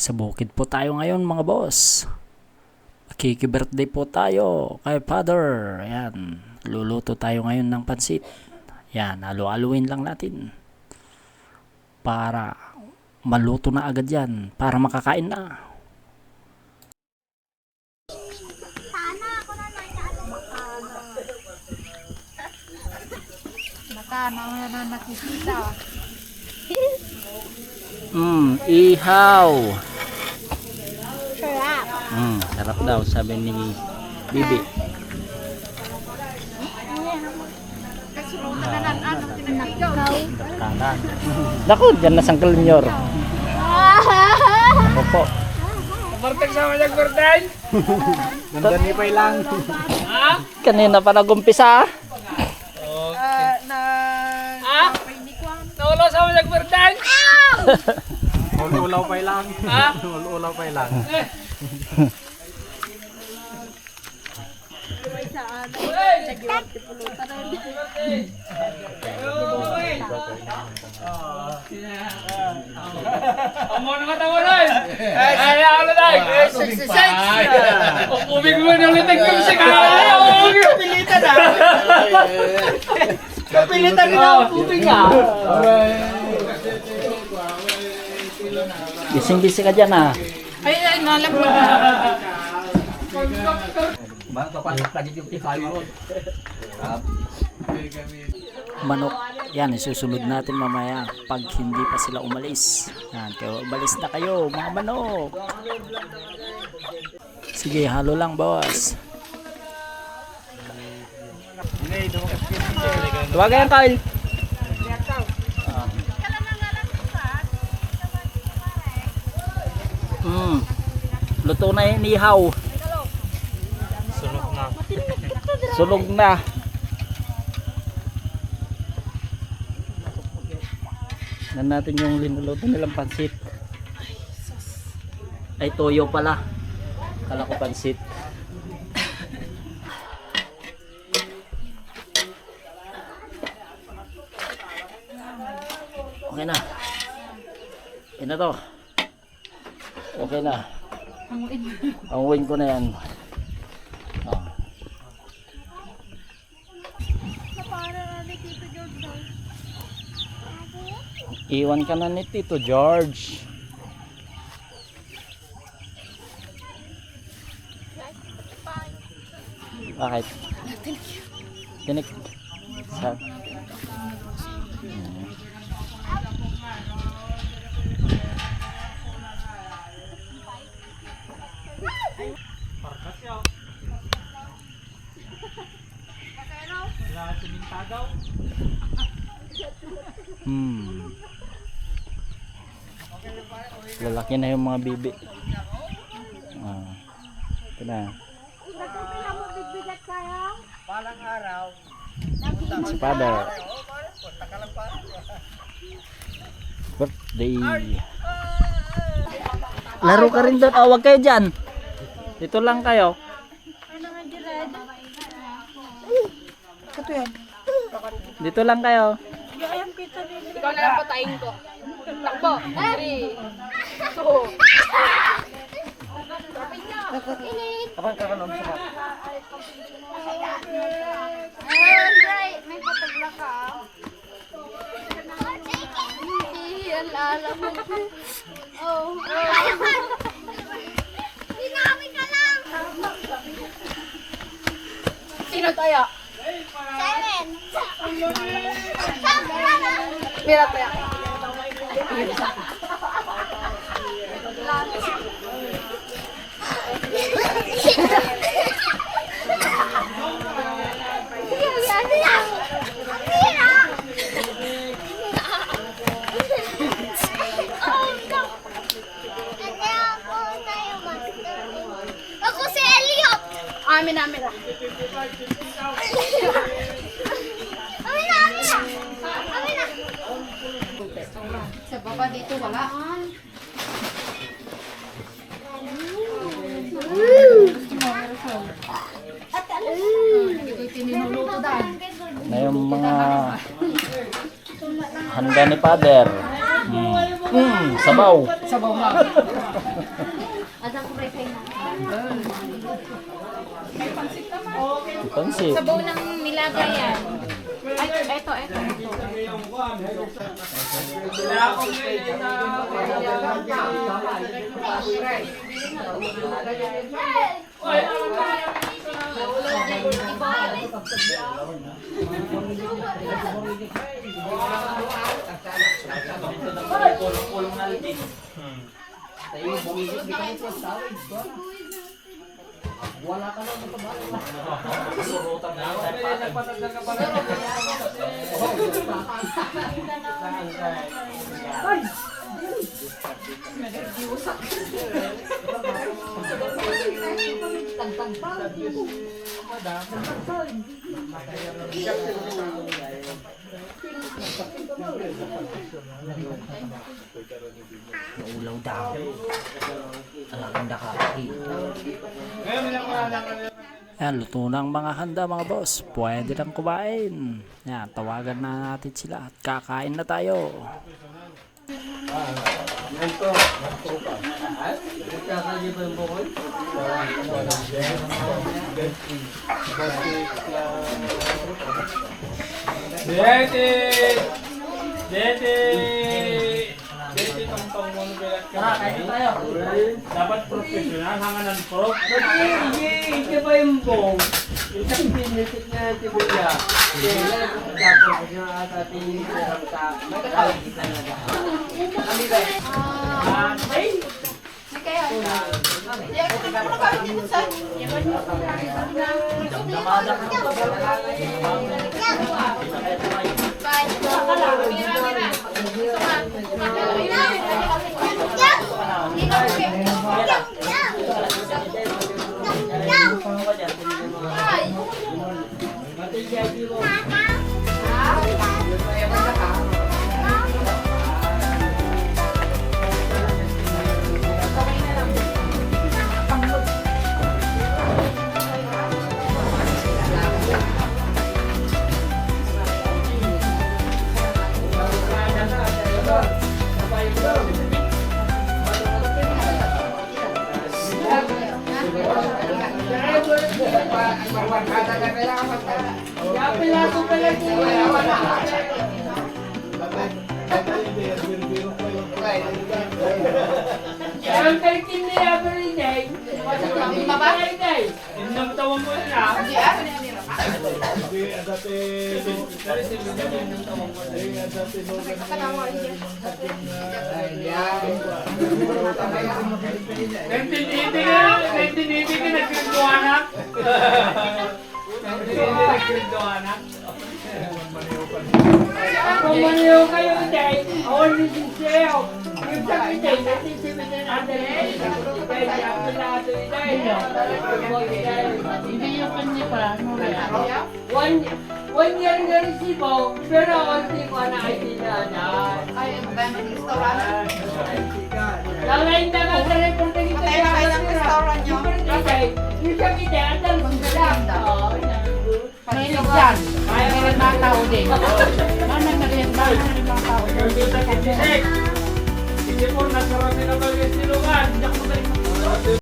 Sa bukid po tayo ngayon mga boss. Makiki-birthday po tayo kay Father. Ayan. Luluto tayo ngayon ng pansit. Yan, halu-haluin lang natin. Para maluto na agad yan. Para makakain na. Nakana mo na nakikita. Mm, ihaw. Sarap. Mm, sarap daw sabi ni Bibi. Kasi mo na nan tinanakaw. Kanan. Dako, dyan na sang kalinyor. Ako po. Martag sama niya gordon. Nandun ni lang. Kanina pa nag-umpisa. na Ha? Naulo sama niya gordon. Ulaw pa lang. Ha? Ulaw pa lang. Amo na mata mo rin. Ay, ano na? Sex, sex. Ubig mo na ulit ang kumsi ka. Kapilitan na. Kapilitan na ang ubig ka. Gising-gising ka dyan ah. Ay ay nalag mo. Manok. Yan, isusunod natin mamaya pag hindi pa sila umalis. Yan, kaya umalis na kayo mga manok. Sige, halo lang boss. Tuwagan Kyle. Mm. Luto na yung ihaw. Sunog na. Sunog na. Nan natin yung linuluto nilang pansit. Ay, toyo pala. Kala ko pansit. Okay na. Okay na to. Okay na. Ang ko na yan. Ah. Iwan ka na ni Tito George. Bakit? Tinik. Sa Lalaki na yung mga bibi. Ah. Ito na. Si father. Birthday. Laro ka rin doon. Oh, wag kayo dyan. Dito lang kayo. Dito lang kayo. Ikaw na lang patayin ko. Takbo. Three. Two. Kapag kakanom sa Andre, may patagla ka. Hindi, alala mo. Oh. Sinami ka lang. Sino tayo? Seven. Mira tayo. Amin. Amin na, amin na! Amin na! Sa baba dito, wala. Na yung mga handa ni father. Hmm. Hmm, sabaw. Sabaw na. Adang ko may na. Pansit. Sabaw ng nilaga yan. Ay, eto, eto. Wala ka lang magpabalik. Surutan na. Nagpatagdag ka pala. Ay! Nag-iusak. Tagtag pa. Tagtag pa. Tagtag pa. Ulaw daw. Talagang nakakaki. Yan, luto ng mga handa mga boss. Pwede lang kumain. Yan, tawagan na natin sila at kakain na tayo. Dete! Dete! Dete tong tong mo bilat ka. Tara, kain tayo. Dapat professional, hanganan pro. Hindi, hindi ba yung bong? Isang pinisit na si Buya. Kaya tapos yung ating sarang sa na Kami ba? Ah, ay! Ang kalitin niya every day. Every day. Indang tawang mo na. Naintindihin ka, naintindihin ka, nagkrinduanak. Naintindihin ka, nagkrinduanak. Kung maniyo kayo day, awan ni Giseo. Yung sa day, natitimitin natin. Kaya siya pinado day. Hindi yung kanya pa. One, one year na resibo, pero hindi ko na ID na na. Lalain na nga sa report Mahilig yan. Kaya ka rin mga tao din. Mana na rin, mana na rin mga tao. Hindi po, nagkaroon din ako ng silungan. Hindi ako